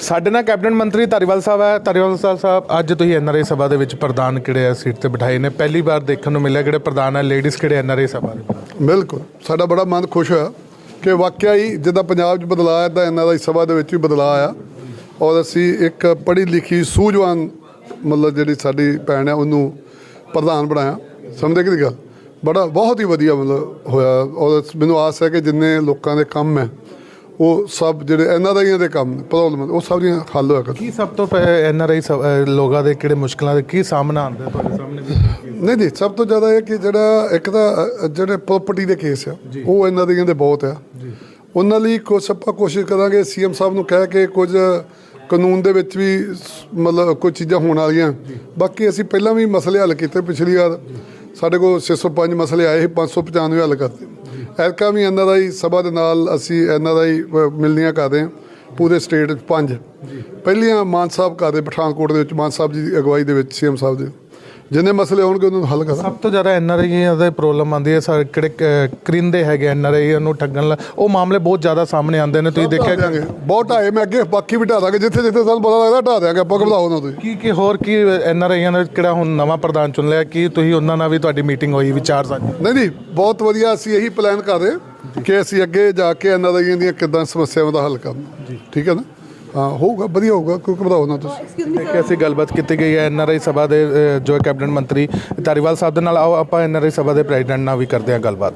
ਸਾਡੇ ਨਾਲ ਕੈਬਨਿਟ ਮੰਤਰੀ ਧਾਰੀਵਾਲ ਸਾਹਿਬ ਹੈ। ਧਾਰੀਵਾਲ ਸਾਹਿਬ ਸਾਹਿਬ, ਅੱਜ ਤੁਸੀਂ ਐਨਆਰਆਈ ਸਭਾ ਦੇ ਵਿੱਚ ਪ੍ਰਧਾਨ ਕਿਹੜੇ ਆ? ਸੀਟ ਤੇ ਬਿਠਾਏ ਨੇ। ਪਹਿਲੀ ਵਾਰ ਦੇਖਣ ਨੂੰ ਮਿਲਿਆ ਕਿਹੜੇ ਪ੍ਰਧਾਨ ਹੈ ਲੇਡੀਜ਼ ਕਿਹੜੇ ਐਨਆਰਆਈ ਸਭਾ ਦੇ ਬਿਲਕੁਲ। ਸਾਡਾ ਬੜਾ ਮਨ ਖੁਸ਼ ਹੋਇਆ ਕਿ ਵਾਕਿਆ ਹੀ ਜਿੱਦਾਂ ਪੰਜਾਬ 'ਚ ਬਦਲਾਅ ਆਇਆ ਤਾਂ ਇਹਨਾਂ ਦਾ ਸਭਾ ਦੇ ਵਿੱਚ ਵੀ ਬਦਲਾਅ ਆਇਆ। ਔਰ ਅਸੀਂ ਇੱਕ ਪੜ੍ਹੀ ਲਿਖੀ, ਸੂਝਵਾਨ ਮਤਲਬ ਜਿਹੜੀ ਸਾਡੀ ਭੈਣ ਹੈ, ਉਹਨੂੰ ਪ੍ਰਧਾਨ ਬਣਾਇਆ। ਸਮਝਦੇ ਕਿ ਗੱਲ? ਬੜਾ, ਬਹੁਤ ਹੀ ਵਧੀਆ ਮਤਲਬ ਹੋਇਆ। ਔਰ ਮੈਨੂੰ ਆਸ ਹੈ ਕਿ ਜਿੰਨੇ ਲੋਕਾਂ ਦੇ ਕੰਮ ਹੈ ਉਹ ਸਭ ਜਿਹੜੇ ਇਹਨਾਂ ਦਾ ਹੀ ਦੇ ਕੰਮ ਪ੍ਰੋਬਲਮ ਉਹ ਸਭ ਦੀਆਂ ਹੱਲ ਹੋਇਆ ਕਰ ਕੀ ਸਭ ਤੋਂ ਐਨਆਰਆਈ ਲੋਕਾਂ ਦੇ ਕਿਹੜੇ ਮੁਸ਼ਕਲਾਂ ਦੇ ਕੀ ਸਾਹਮਣਾ ਆਉਂਦਾ ਤੁਹਾਡੇ ਸਾਹਮਣੇ ਨਹੀਂ ਨਹੀਂ ਸਭ ਤੋਂ ਜ਼ਿਆਦਾ ਇਹ ਕਿ ਜਿਹੜਾ ਇੱਕ ਤਾਂ ਜਿਹੜੇ ਪ੍ਰਾਪਰਟੀ ਦੇ ਕੇਸ ਆ ਉਹ ਇਹਨਾਂ ਦੀਆਂ ਦੇ ਬਹੁਤ ਆ। ਉਹਨਾਂ ਲਈ ਕੁਛ ਆਪਾਂ ਕੋਸ਼ਿਸ਼ ਕਰਾਂਗੇ ਸੀਐਮ ਸਾਹਿਬ ਨੂੰ ਕਹਿ ਕੇ ਕੁਝ ਕਾਨੂੰਨ ਦੇ ਵਿੱਚ ਵੀ ਮਤਲਬ ਕੁਝ ਚੀਜ਼ਾਂ ਹੋਣ ਵਾਲੀਆਂ। ਬਾਕੀ ਅਸੀਂ ਪਹਿਲਾਂ ਵੀ ਮਸਲੇ ਹੱਲ ਕੀਤੇ ਪਿਛਲੀ ਵਾਰ। ਸਾਡੇ ਕੋਲ 605 ਮਸਲੇ ਆਏ ਸੀ 595 ਹੱਲ ਕਰਤੇ। ਐਰਕਾ ਵੀ ਇਹਨਾਂ ਦਾ ਹੀ ਸਭਾ ਦੇ ਨਾਲ ਅਸੀਂ ਇਹਨਾਂ ਦਾ ਹੀ ਅ, ਮਿਲਣੀਆਂ ਕਰਦੇ ਹਾਂ ਪੂਰੇ ਸਟੇਟ 'ਚ ਪੰਜ। ਪਹਿਲੀਆਂ ਮਾਨ ਸਾਹਿਬ ਕਰਦੇ ਪਠਾਨਕੋਟ ਦੇ ਵਿੱਚ ਮਾਨ ਸਾਹਿਬ ਜੀ ਦੀ ਅਗਵਾਈ ਦੇ ਵਿੱਚ ਸੀਐਮ ਸਾਹਿਬ ਦੇ। ਜਿੰਨੇ ਮਸਲੇ ਹੋਣਗੇ ਉਹਨਾਂ ਨੂੰ ਹੱਲ ਕਰਾਂਗੇ। ਸਭ ਤੋਂ ਜ਼ਿਆਦਾ ਐਨਆਰਆਈ ਦੇ ਪ੍ਰੋਬਲਮ ਆਉਂਦੀ ਹੈ ਸਰ ਕਿਹੜੇ ਕ- ਕਰਿੰਦੇ ਹੈਗੇ ਐਨਆਰਆਈ ਨੂੰ ਠੱਗਣ ਲਾ ਉਹ ਮਾਮਲੇ ਬਹੁਤ ਜ਼ਿਆਦਾ ਸਾਹਮਣੇ ਆਉਂਦੇ ਨੇ ਤੁਸੀਂ ਦੇਖਿਆ ਬਹੁਤ ਢਾਏ ਮੈਂ ਅੱਗੇ ਬਾਕੀ ਵੀ ਢਾ ਦਾਂਗੇ ਜਿੱਥੇ ਜਿੱਥੇ ਸਾਨੂੰ ਪਤਾ ਲੱਗਦਾ ਢਾ ਦਿਆਂਗੇ ਆਪਾਂ ਘਬਰਾਓ ਨਾ ਤੁਸੀਂ। ਕੀ ਕੀ ਹੋਰ ਕੀ ਐਨਆਰਆਈਆਂ ਨੇ ਕਿਹੜਾ ਹੁਣ ਨਵਾਂ ਪ੍ਰਧਾਨ ਚੁਣ ਲਿਆ ਕੀ ਤੁਸੀਂ ਉਹਨਾਂ ਨਾਲ ਵੀ ਤੁਹਾਡੀ ਮੀਟਿੰਗ ਹੋਈ ਵਿਚਾਰ ਸਾਂਝੇ? ਨਹੀਂ ਨਹੀਂ ਬਹੁਤ ਵਧੀਆ ਅਸੀਂ ਇਹੀ ਪਲਾਨ ਕਰ ਰਹੇ ਹਾਂ ਕਿ ਅਸੀਂ ਅੱਗੇ ਜਾ ਕੇ ਇਹਨਾਂ ਦਾ ਦੀਆਂ ਕਿੱਦਾਂ ਸਮੱਸਿਆਵਾਂ ਦਾ ਹੱਲ ਕਰਨਾ। ਠੀਕ ਹੈ ਨਾ? ਹਾਂ ਹੋਊਗਾ ਵਧੀਆ ਹੋਊਗਾ ਕੋਈ ਘਬਰਾਓ ਨਾ ਤੁਸੀਂ। ਦੇਖ ਕੇ ਅਸੀਂ ਗੱਲਬਾਤ ਕੀਤੀ ਗਈ ਹੈ ਐਨਆਰਆਈ ਸਭਾ ਦੇ ਅ, ਜੋ ਕੈਬਨਿਟ ਮੰਤਰੀ ਧਾਰੀਵਾਲ ਸਾਹਿਬ ਦੇ ਨਾਲ ਆਓ ਆਪਾਂ ਐਨਆਰਆਈ ਸਭਾ ਦੇ ਪ੍ਰੈਜ਼ੀਡੈਂਟ ਨਾਲ ਵੀ ਕਰਦੇ ਹਾਂ ਗੱਲਬਾਤ।